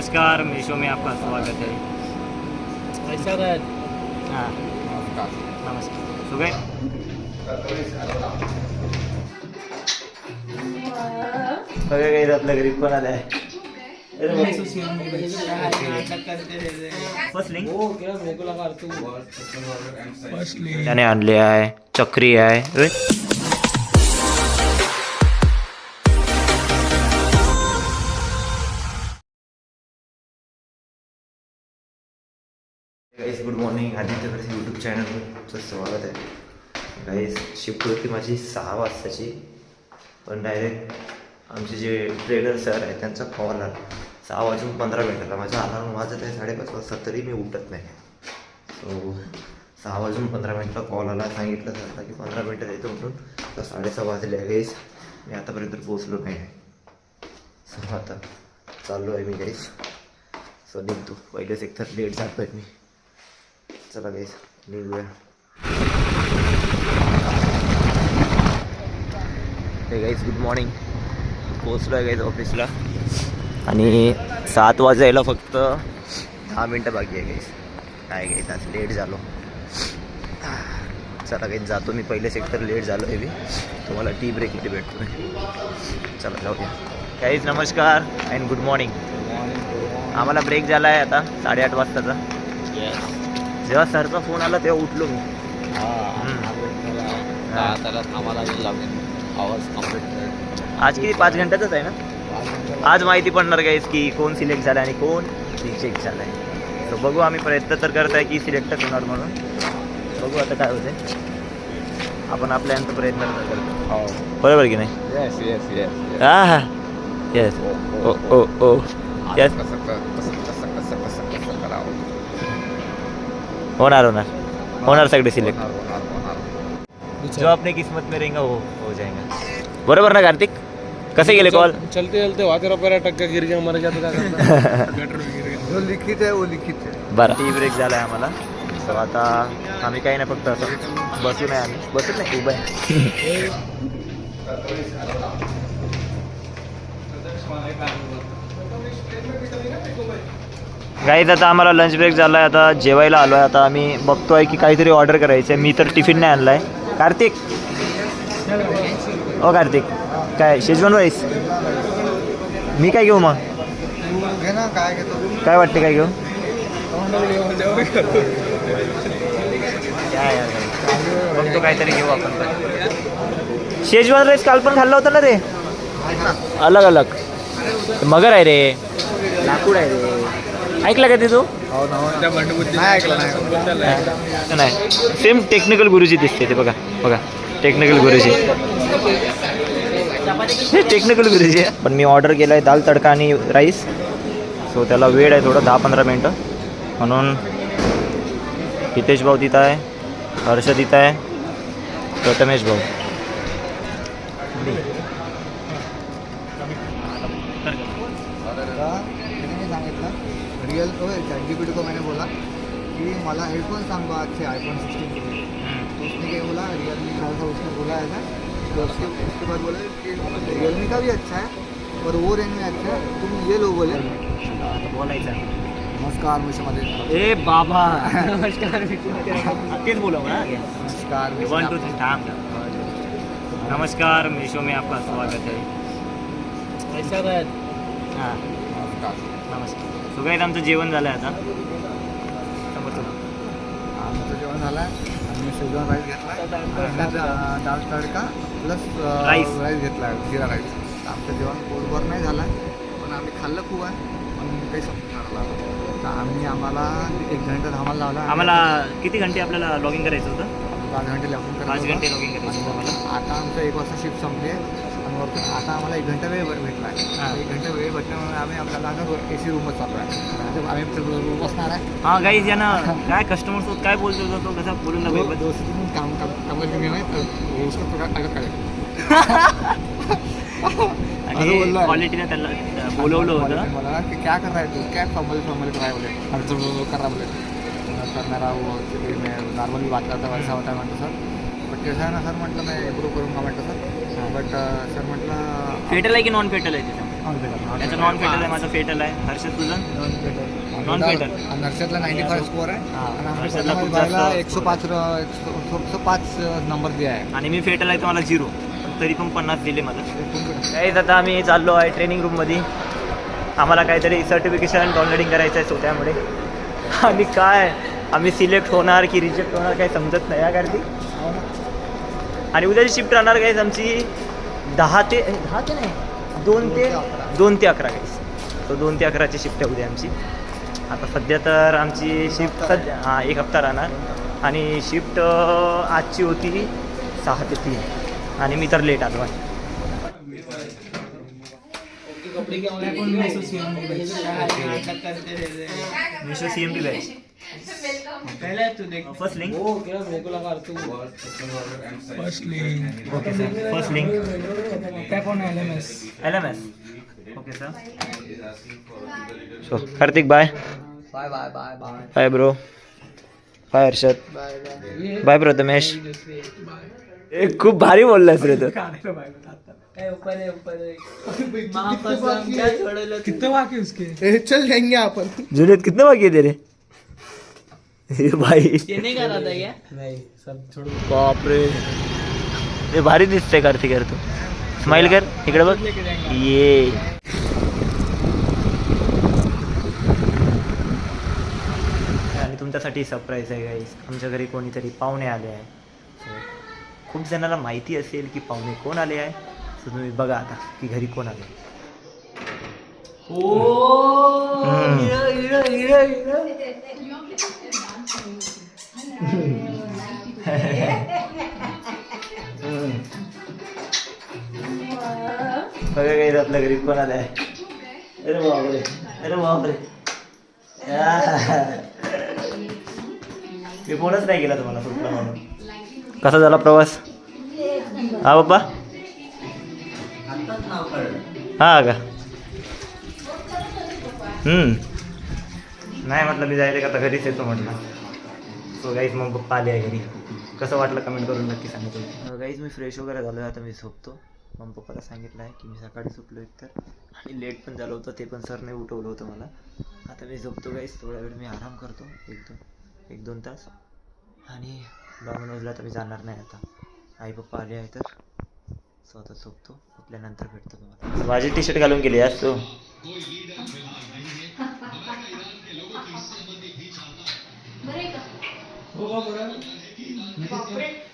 नमस्कार मीशो में आपका स्वागत है. हाँ. नमस्कार. सो गए बघा काही आपल्या घरी कोण आलाय? फर्स्ट लिंक त्याने आणले आहे चक्री आहे. Guys good morning Aditya Khadse YouTube चॅनलचं स्वागत आहे गाईज शिफ्ट होती माझी सहा वाजताची. पण डायरेक्ट आमचे जे ट्रेनर सर आहे त्यांचा कॉल आला. सहा वाजून पंधरा मिनिटाला माझा अलार्म वाजत आहे साडेपाच वाजता तरी मी उठत नाही. सो सहा वाजून पंधरा मिनिटला कॉल आला. सांगितलं सरला की पंधरा मिनटं येतो उठून तर साडेसहा वाजले गाईज मी आतापर्यंत पोचलो नाही. सो आता चाललो आहे मी गाईज सो निघतो. पहिलेच एक तर लेट जातो आहे मी. चला गाईस निघूया. हे गाईज गुड मॉर्निंग पोचलो आहे गाईज ऑफिसला आणि सात वाजायला फक्त दहा मिनटं बाकी आहे गाईस काय गाईस आज लेट झालो. चला गाईज जातो मी पहिलेच एकतर लेट झालो आहे मी तुम्हाला टी ब्रेकमध्ये भेटतो मी चला जाऊया. गाईज नमस्कार अँड गुड मॉर्निंग आम्हाला ब्रेक झाला आहे आता साडेआठ वाजताचा. जेव्हा सरचा फोन आला तेव्हा उठलो मी. त्याला थांबायला लागेल. आवाज कंप्लीट आज किती? पाच घंट्यातच आहे ना? आज माहिती पडणार गाईस की कोण सिलेक्ट झालं आणि कोण रिजेक्ट झालं आहे तर बघू आम्ही प्रयत्न तर करत आहे की सिलेक्टच होणार म्हणून. बघू आता काय होते आपण आपल्या यांचा प्रयत्न करतो. हो. बरोबर की नाही? येस येस येस हा हा. Yes oh oh oh yes होणार होणार होणार सगळे सिलेक्ट जो अपने किस्मत में रहेगा वो हो जाएगा। बरोबर ना कार्तिक? कसे गेले कॉल चलते चलते वहाँ तेरा पैर अटक के गिर गया मर गया तो क्या करना गटर गिर गया। जो लिखित आहे वो लिखित आहे बरं। टी ब्रेक झाला आहे आम्हाला. सो आता आम्ही काही नाही फक्त असं बसून आहे आम्ही. बसून नाही उभं आहे. गाईत आता आम्हाला लंच ब्रेक झाला आहे आता जेवायला आलो आहे आता आम्ही बघतोय की काहीतरी ऑर्डर करायचं आहे मी तर टिफिन नाही आणला आहे कार्तिक? ओ कार्तिक. काय शेजवान राईस मी काय घेऊ मग? काय वाटते काय घेऊ? बघतो काहीतरी घेऊ आपण पण. शेजवान राईस काल पण खाल्ला होता ना रे? अलग अलग. मगर आहे रे. लाकूड आहे रे. ऐकलं का ते तू? नाही सेम टेक्निकल गुरुजी दिसते ते बघा बघा. टेक्निकल गुरुजी. हे टेक्निकल गुरुजी आहे. पण मी ऑर्डर केलं आहे दाल तडका आणि राईस सो त्याला वेळ आहे थोडं दहा पंधरा मिनटं. म्हणून हितेश भाऊ तिथं आहे हर्ष तिथं आहे प्रथमेश भाऊ. रियल तो चैट जी को मैंने बोला कि मला हेडफोन सांगो अच्छे आईफोन सिक्सटीन के लिए. तो उसने क्या बोला रियलमी का था उसने बोला ऐसा. तो उसके उसके बाद बोला कि रियलमी का भी अच्छा है पर वो रेंज में अच्छा है तुम ये लो बोले. बोलायचं नमस्कार मिशोमध्ये ए बाबा नमस्कार. तेच बोलव ना नमस्कार वन टू थ्री थांब नमस्कार मीशो में आपका स्वागत है. हाँ नमस्कार. सो काही आमचं जेवण झालं आहे आता. आमचं जेवण झालं आहे आम्ही शेजवान राईस घेतला दाल दाल तडका. Plus Rice. राईस घेतला जिरा राईस आमचं जेवण पोटभर नाही झालं आहे पण आम्ही खाल्लं खूप आहे पण काही समजणार तर आम्ही आम्हाला एक घंटा थांबायला लावला. आम्हाला किती घंटे आपल्याला लॉगिंग करायचं होतं? पाच घंटे लागून करायचं पाच. घंटे लॉगिंग करायचं आता आमचं एक वाजता शिफ्ट संपली आहे. आणि वरतून आता आम्हाला एक घंटा वेळ भेटला. आहे. एक घंटा वेळ भेटल्यामुळे आम्ही आपल्याला आता ए सी रूमच चालू आहे आम्ही रूम बसणार आहे. हा गाईज यानं काय कस्टमर सोबत काय बोलतो होता तो कसा बोलून दिन काम काम काम करके गए तो उसको आहे. क्वालिटीने त्याला बोलवलं होतं. मला की क्या कर रहा तू? क्या फॉर्मल फॉर्मल कर रहा है बोले? वो कर बोले? करणारा मैं नॉर्मली बात करता वैसा होता म्हटलं सर. बट कसं आहे ना सर म्हटलं मैं इम्प्रूव्ह करूंगा म्हटलं सर. बट सर म्हटलं फेटल आहे की नॉन फेटल आहे तिथं? नॉन फेटल त्याचं नॉन फेटल आहे माझं फेटल आहे. हर्षद तुझं? Non fatal non fatal. नर्सदला ninety five score आहे. हा, आणि खूप एकशे पाच एकशे पाच नंबर दिला आहे. आणि मी फेटल आहे तर मला झिरो तरी पण पन्नास दिले मला. काहीच आता आम्ही चाललो आहे ट्रेनिंग रूममध्ये आम्हाला काहीतरी सर्टिफिकेशन डाउनलोडिंग करायचं आहे सो त्यामुळे आणि काय? आम्ही सिलेक्ट होणार की रिजेक्ट होणार काही समजत नाही या करती आणि उद्याची शिफ्ट राहणार काहीच आमची दहा ते दहा ते नाही दोन ते दोन ते अकरा. काहीच तो दोन ते अकराची शिफ्ट आहे उद्या आमची. आता सध्या तर आमची शिफ्ट सध्या हां एक हप्ता राहणार. आणि शिफ्ट आजची होती सहा ते तीन. आणि मी तर लेट आलो आहे. Meesho C M P batch first link okay sir first link L M S okay sir so Kartik bye bye bye bye bye bye bro bye Harshad bye bye bye Prathamesh ए, खूप भारी बोललास रे तू। कितने बाकी उसके? चल जाएँगे आपण जुनेद कितने बाकी है तेरे? भाई। नहीं सब छोड़ो। बाप रे। ए भारी दिसतंय कार्तिक यार तू। स्माइल कर इकडे बघ। ये। आणि तुमच्यासाठी सरप्राईज आहे गाईस आमच्या घरी कोणीतरी पाहुणे आले आहे. खूप जणांना माहिती असेल की पाहुणे कोण आले आहे. सो तुम्ही बघा आता की घरी कोण आले. हम्म. बघा काही आपल्या घरी कोण आलाय? अरे बापरे अरे बापरे. या. मी फोनच नाही केला तुम्हाला सुटला म्हणून. कसा झाला प्रवास? हा बाप्पा हा का? हम्म. नाही म्हटलं मी जायला का आता घरीच येतो म्हटलं. सो काहीच मग पप्पा आले आहे घरी. कसं वाटलं कमेंट करून नक्की सांगितलं गाईज मी फ्रेश वगैरे झालो आहे आता मी झोपतो. मग पप्पाला सांगितलं आहे की मी सकाळी झोपलो एक तर आणि लेट पण झालं होतं ते पण सरने उठवलं होतं मला. आता मी झोपतो गाईज थोडा वेळ मी आराम करतो. एक दोन एक दोन तास. आणि डॉमिनोजला तर मी जाणार नाही आता. आई पप्पा आले आहे तर सो आता झोपतो उठल्यानंतर भेटतो तुम्हाला. माझी टी शर्ट घालून गेली आज तू.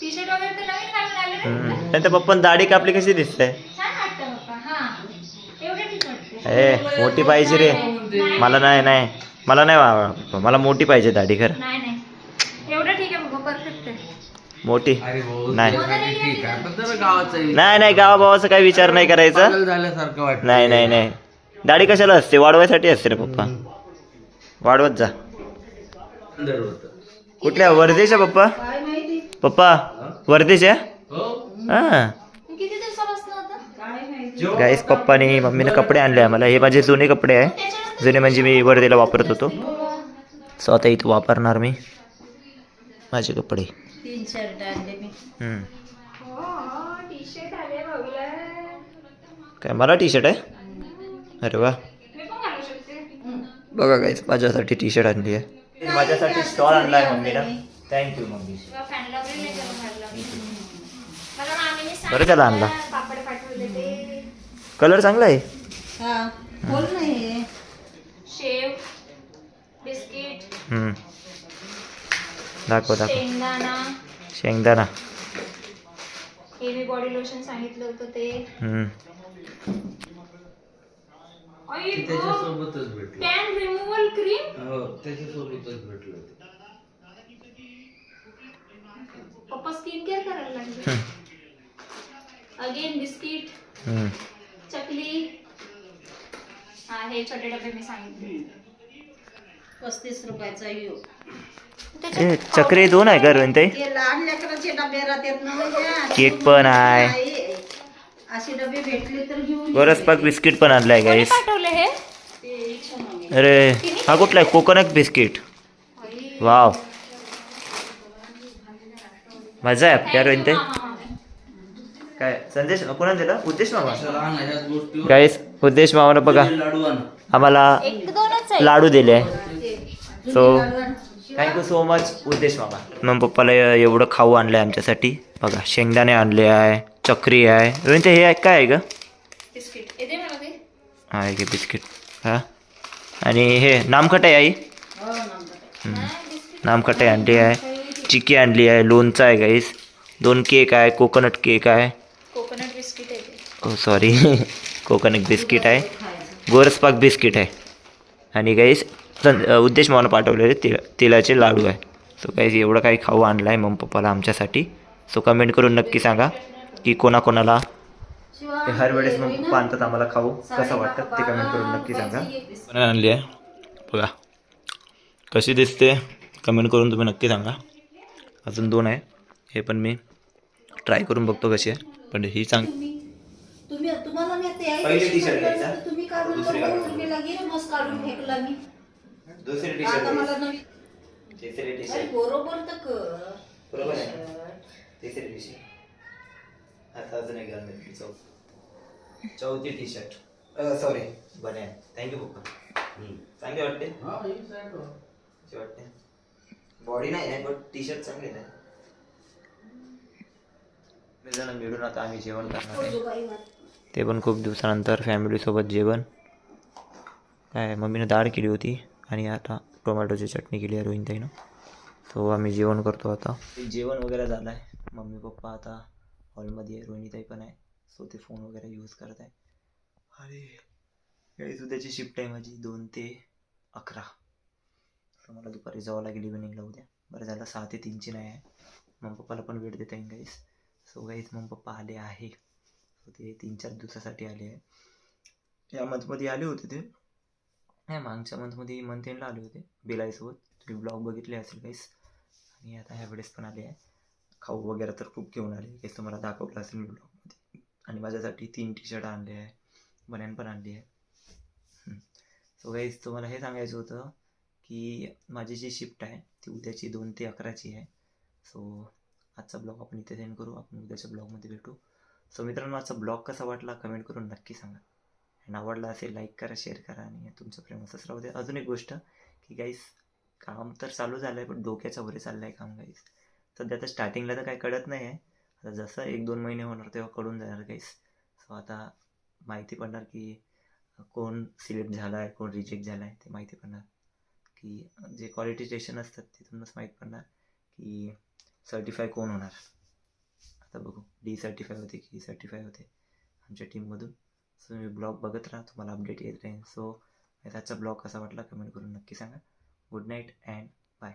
टी शर्ट वगैरे तर नवीन घालून आले रे. हम्म. त्यांच्या पप्पान दाढी कापली कशी दिसते? छान वाटतं पप्पा हा. एवढं ठीक वाटते. ए मोठी पाहिजे रे. मला नाही नाही. मला नाही वा- मला मोठी पाहिजे दाढी खरं. नाही नाही. एवढं ठीक आहे बाबा परफेक्ट आहे. मोठी. नाही. ठीक नाही नाही गावाभावाचा काही विचार नाही करायचा. झाल्यासारखं वाटतं नाही नाही नाही. दाढी कशाला असते? वाढवायसाठी असते रे पप्पा. वाढवत जा. कुठल्या? वर्धेच्या पप्पा? पप्पा वर्धेच्या हा. होतं गाईस पप्पाने मम्मीने कपडे आणले आम्हाला. हे माझे जुने कपडे आहे. जुने म्हणजे मी वर्धेला वापरत होतो. सो आता इथं वापरणार मी माझे कपडे. बघला काय मला टी शर्ट आहे? अरे वा. मी पण घालू शकते. बघा गाईस माझ्यासाठी टी शर्ट आणली आहे. माझ्यासाठी स्टॉल आणला आहे मम्मीनं थँक्यू मम्मी. बरं त्याला आणला. कलर चांगला आहे? शेव बिस्किट हम्म. दाखव दाखव. शेंगदाणा. शेंगदाणा. हेवी बॉडी लोशन सांगितलं होतं ते. हम्म. टॅन रिमूव्हल क्रीम पप्पा स्किन केअर करायला लागले. अगेन बिस्किट हम्म. चकली. हा हे छोटे डबे मी सांगितले. पस्तीस रुपयाचा येऊ चक्रे दोन आहे का ते लहान लेकराचे डबे राहतात ना म्हणजे केक पण आहे. नाही, असे डबे भेटले तर घेऊन पाक बिस्किट पण आणलाय गाईस पाठवले हे अरे हा कुठला आहे? Coconut biscuit. वाव. मजा आहे आपल्या रोहिणताई काय संदेश कोणा दिला? उद्देश मामा. गाईस उद्देश मामाला बघा आम्हाला लाडू दिले. आहे सो थँक्यू सो मच उद्देश मामा. मग पप्पाला एवढं खाऊ आणलं आहे आमच्यासाठी. बघा शेंगदाणे आणले आहे चक्री आहे. रोहित हे आहे- काय आहे ग? हा आहे की बिस्किट. हा? आणि हे नामखटाई आई? हम्म. नामखटाई आणली आहे. चिकी आणली आहे लोणचं आहे गाईस दोन केक आहे कोकोनट केक आहे. कोकोनट बिस्किट आहे ते. ओ सॉरी कोकोनट बिस्किट आहे. गोरसपाक बिस्किट आहे. आणि गाईस उद्देश मला पाठवलेले तेल तेलाचे लाडू आहे. सो गाईस एवढं काही खाऊ आणलं आहे मग पप्पाला आमच्यासाठी. सो कमेंट करून नक्की सांगा की कोणाकोणाला हे हर वेळेस मग आणतात आम्हाला खाऊ. कसं वाटतं ते कमेंट करून नक्की सांगा. आणली आहे? बघा कशी दिसते कमेंट करून तुम्ही नक्की सांगा. अजून दोन आहे. हे पण मी ट्राय करून बघतो कशी आहे. पण ही चांग तुम्ही तुम्हाला ते पहिले दुसरी टी आता मला नवीन तिसरी टी अरे बरोबर तर कर. बरोबर आहे. ना? तिसरी टी शर्ट आता अजून एक घालून घेतली चौ चौथी टी शर्ट सॉरी बने. थँक्यू पप्पा. चांगली वाटते? कशी वाटते. बॉडी नाही आहे बट टी शर्ट चांगली जण मिळून आता आम्ही जेवण करणार आहे. ते पण खूप दिवसानंतर फॅमिलीसोबत जेवण. काय मम्मीनं डाळ केली होती आणि आता टोमॅटोची चटणी केली आहे रोहिणताईनं. सो आम्ही जेवण करतो आता. जेवण वगैरे झालं आहे मम्मी पप्पा आता हॉलमध्ये आहे रोहिणीताई पण आहे. सो ते फोन वगैरे यूज करत आहे. अरे काही उद्याची शिफ्ट आहे माझी. दोन ते अकरा. सो मला दुपारी जावं लागेल इव्हिनिंगला उद्या. बरं झालं सहा ते तीनची नाही आहे. मग पप्पाला पण वेळ देता येईल गाईस सो गाईस मग पप्पा आले आहे. सो ते तीन चार दिवसासाठी आले आहे. या मंथमध्ये आले होते ते. नाही मागच्या मंथमध्ये मंथ एंडला आले होते बिलाईसोबत. तुम्ही ब्लॉग बघितले असेल काहीच आणि आता ह्या वेळेस पण आले आहे. खाऊ वगैरे तर खूप घेऊन आले. काहीच तुम्हाला दाखवलं असेल मी ब्लॉगमध्ये आणि माझ्यासाठी तीन टी शर्ट आणले आहे. बन्यान पण आणली आहे. सो गाईज तुम्हाला हे सांगायचं होतं की माझी जी शिफ्ट आहे ती उद्याची दोन ते अकराची आहे. सो आजचा ब्लॉग आपण इथे सेंड करू. आपण उद्याच्या ब्लॉगमध्ये भेटू. सो मित्रांनो आजचा ब्लॉग कसा वाटला कमेंट करून नक्की सांगा. आणि आवडला असेल लाईक करा शेअर करा आणि तुमचं प्रेम असंच राहू दे अजून एक गोष्ट की गाईस काम तर चालू झालं आहे पण डोक्याच्या वरे चाललं आहे काम गाईस सध्या तर स्टार्टिंगला तर काही कळत नाही आहे आता जसं एक दोन महिने होणार तेव्हा कळून जाणार काहीच. सो आता माहिती पडणार की कोण सिलेक्ट झाला आहे कोण रिजेक्ट झाला आहे ते माहिती पडणार. की जे क्वालिटी स्टेशन असतात तिथूनच माहीत पडणार की सर्टिफाय कोण होणार. आता बघू डी सर्टिफाय होते की सर्टिफाय होते आमच्या टीममधून सो मी ब्लॉग बघत राहा तुम्हाला अपडेट येत राहील. सो आजचा ब्लॉग कसा वाटला कमेंट करून नक्की सांगा. Good night and bye